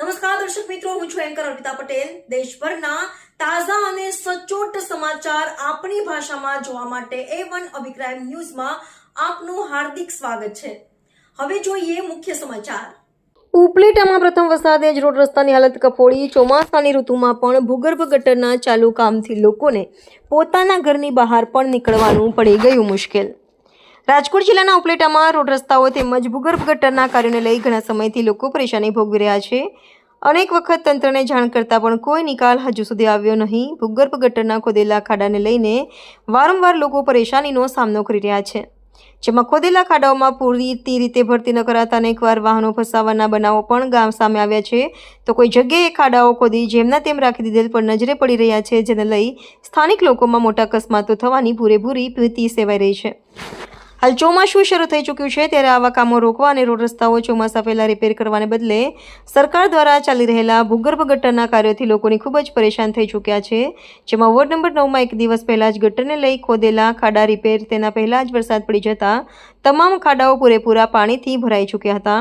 નમસ્કાર, દર્શક મિત્રો, હું છું એન્કર અર્પિતા પટેલ. દેશભરના તાજા અને સચોટ સમાચાર આપણી ભાષામાં જોવા માટે એ વન અભિપ્રાય ન્યૂઝમાં આપનું હાર્દિક સ્વાગત છે. હવે જોઈએ મુખ્ય સમાચાર. ઉપલેટામાં પ્રથમ વરસાદે જ રોડ રસ્તાની હાલત કફોડી. ચોમાસાની ઋતુમાં પણ ભૂગર્ભ ગટરના ચાલુ કામથી લોકોને પોતાના ઘરની બહાર પણ નીકળવાનું પડી ગયું મુશ્કેલ. રાજકોટ જિલ્લાના ઉપલેટામાં રોડ રસ્તાઓ તેમજ ભૂગર્ભ ગટરના કાર્યોને લઈ ઘણા સમયથી લોકો પરેશાની ભોગવી રહ્યા છે. અનેક વખત તંત્રને જાણ કરતાં પણ કોઈ નિકાલ હજુ સુધી આવ્યો નહીં. ભૂગર્ભ ગટરના ખોદેલા ખાડાને લઈને વારંવાર લોકો પરેશાનીનો સામનો કરી રહ્યા છે. જેમાં ખોદેલા ખાડાઓમાં પૂરતી રીતે ભરતી ન કરાતા અનેકવાર વાહનો ફસાવાના બનાવો પણ ગામ સામે આવ્યા છે, તો કોઈ જગ્યાએ ખાડાઓ ખોદી જેમના તેમ રાખી દીધેલ પણ નજરે પડી રહ્યા છે, જેને લઈ સ્થાનિક લોકોમાં મોટા અકસ્માતો થવાની પૂરેપૂરી ભીતિ સેવાઈ રહી છે. હાલ ચોમાસું શરૂ થઈ ચૂક્યું છે ત્યારે આવા કામો રોકવા અને રોડ રસ્તાઓ ચોમાસા પહેલાં રિપેર કરવાને બદલે સરકાર દ્વારા ચાલી રહેલા ભૂગર્ભ ગટરના કાર્યોથી લોકોની ખૂબ જ પરેશાન થઈ ચૂક્યા છે. જેમાં વોર્ડ નંબર નવમાં એક દિવસ પહેલાં જ ગટરને લઈ ખોદેલા ખાડા રિપેર તેના પહેલાં જ વરસાદ પડી જતા તમામ ખાડાઓ પૂરેપૂરા પાણીથી ભરાઈ ચૂક્યા હતા.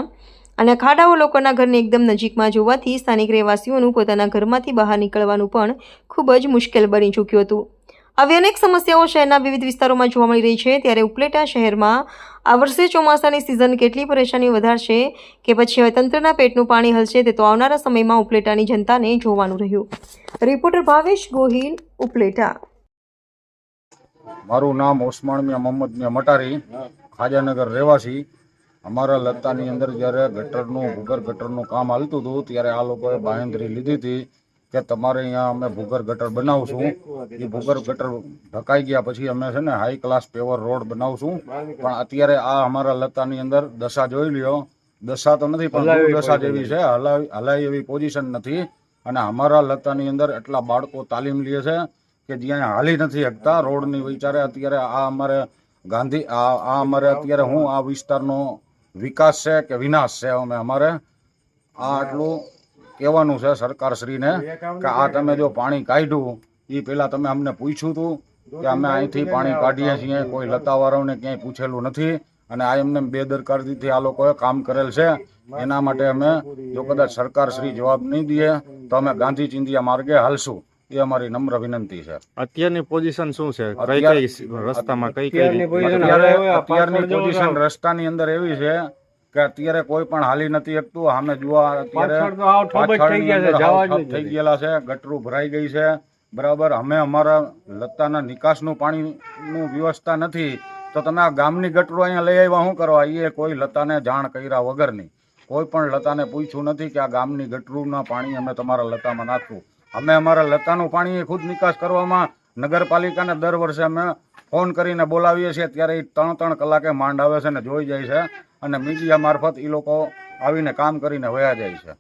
અને ખાડાઓ લોકોના ઘરની એકદમ નજીકમાં જોવાથી સ્થાનિક રહેવાસીઓનું પોતાના ઘરમાંથી બહાર નીકળવાનું પણ ખૂબ જ મુશ્કેલ બની ચૂક્યું હતું. આવી અનેક સમસ્યાઓ શહેરના વિવિધ વિસ્તારોમાં જોવા મળી રહી છે. ત્યારે ઉપલેટા શહેરમાં આ વર્ષે ચોમાસાની સિઝન કેટલી પરેશાની વધારશે કે પછી હવે તંત્રના પેટનું પાણી હલશે તે તો આવનારા સમયમાં ઉપલેટાની જનતાને જોવાનું રહ્યું. રિપોર્ટર ભાવેશ ગોહિલ, ઉપલેટા. મારું નામ ઓસમાણ મિયા મોહમ્મદ મિયા મટારી, ખાજાનગર રહેવાસી. અમારા લત્તાની અંદર જ્યારે ગટરનું ભૂગર ગટરનું કામ હાલતું હતું, ત્યારે આ લોકોએ બાહેંધરી લીધી હતી. કે તમારે અહીંયા અમે ભૂગર ગટર બનાવશું. એ ભૂગર ગટર ઢકાઈ ગયા પછી અમે છે ને હાઈ ક્લાસ પેવર રોડ બનાવશું. પણ અત્યારે આ અમારા લતાની અંદર દશા જોઈ લ્યો. દશા તો નથી પણ દશા જેવી છે. હલાવી હલાય એવી પોઝિશન નથી. અને અમારા લતાની અંદર એટલા બાળકો તાલીમ લે છે કે જ્યાં હાલી નથી શકતા રોડની વિચારે અત્યારે આ અમારે ગાંધી આ આ અમારે અત્યારે હું આ વિસ્તારનો વિકાસ છે કે વિનાશ છે અમે અમારે. આ આટલું કહેવાનું છે સરકારશ્રીને કે આ તમે જો પાણી કાઢ્યું એ પહેલાં તમે અમને પૂછ્યું હતું કે અમે અહીંથી પાણી કાઢીએ છીએ કોઈ લતાવાળાઓને ક્યાંય પૂછેલું નથી અને આ એમને બેદરકારીથી આ લોકોએ કામ કરેલ છે. એના માટે અમે જો કદાચ સરકારશ્રી જવાબ નહીં દે તો અમે ગાંધી ચિંધિયા માર્ગે હાલશું. એ અમારી નમ્ર વિનંતી છે. અત્યારની પોઝિશન શું છે? કઈ કઈ રસ્તામાં કઈ કઈ અત્યારે અત્યારની પોઝિશન રસ્તાની અંદર એવી છે કે અત્યારે કોઈ પણ હાલી નથી શકતું. સામે જોવા અત્યારે થઈ ગયેલા છે ગટરું ભરાઈ ગઈ છે. બરાબર અમે અમારા લતાના નિકાસનું પાણીનું વ્યવસ્થા નથી. તો તમે આ ગામની ગટરું અહીંયા લઈ આવ્યા શું કરવા? એ કોઈ લતાને જાણ કર્યા વગરની કોઈ પણ લતાને પૂછ્યું નથી કે આ ગામની ગટરુના પાણી અમે તમારા લતામાં નાખવું અમે અમારા લતાનું પાણી ખુદ નિકાસ કરવામાં નગરપાલિકાને દર વર્ષે અમે ફોન કરીને બોલાવીએ છીએ, ત્યારે એ ત્રણ ત્રણ કલાકે માંડ આવે છે ને જોઈ જાય છે અને મીડિયા મારફત એ લોકો આવીને કામ કરીને વયા જાય છે.